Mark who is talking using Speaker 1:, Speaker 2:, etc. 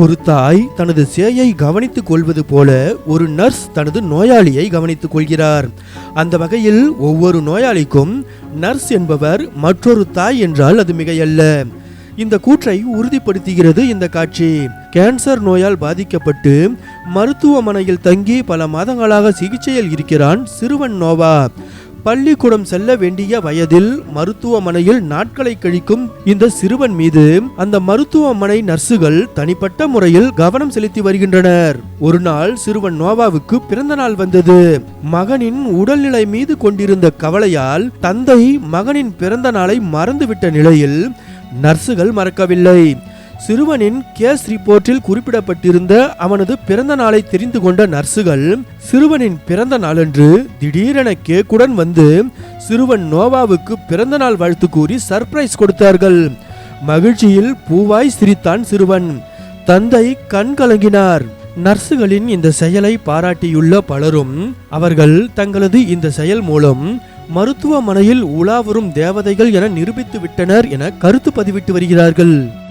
Speaker 1: ஒரு தாய் தனது சேயை கவனித்துக் கொள்வது போல ஒரு நர்ஸ் தனது நோயாளியை கவனித்துக் கொள்கிறார். அந்த வகையில் ஒவ்வொரு நோயாளிக்கும் நர்ஸ் என்பவர் மற்றொரு தாய் என்றால் அது மிகையல்ல. இந்த கூற்றை உறுதிப்படுத்துகிறது இந்த காட்சி. கேன்சர் நோயால் பாதிக்கப்பட்டு மருத்துவமனையில் தங்கி பல மாதங்களாக சிகிச்சையில் இருக்கிறான் சிறுவன் நோவா. பள்ளிக்கூடம் செல்ல வேண்டிய வயதில் மருத்துவமனையில் நாட்களை கழிக்கும் இந்த சிறுவன் மீது அந்த மருத்துவமனை நர்சுகள் தனிப்பட்ட முறையில் கவனம் செலுத்தி வருகின்றனர். ஒரு நாள் சிறுவன் நோவாவுக்கு பிறந்த நாள் வந்தது. மகனின் உடல்நிலை மீது கொண்டிருந்த கவலையால் தந்தை மகனின் பிறந்த நாளை மறந்துவிட்ட நிலையில் நர்சுகள் மறக்கவில்லை. சிறுவனின் கேஸ் ரிப்போர்ட்டில் குறிப்பிடப்பட்டிருந்த அவனது பிறந்த நாளை தெரிந்து கொண்ட நர்சுகள் சிறுவனின் பிறந்த நாளன்று திடீரென கேக்குடன் வந்து சிறுவன் நோவாவுக்கு பிறந்த நாள் வாழ்த்து கூறி சர்ப்ரைஸ் கொடுத்தார்கள். மகிழ்ச்சியில் பூவாய் சிரித்தான் சிறுவன். தந்தை கண் கலங்கினார். நர்சுகளின் இந்த செயலை பாராட்டியுள்ள பலரும் அவர்கள் தங்களது இந்த செயல் மூலம் மருத்துவமனையில் உலாவரும் தேவதைகள் என நிரூபித்து விட்டனர் என கருத்து பதிவிட்டு வருகிறார்கள்.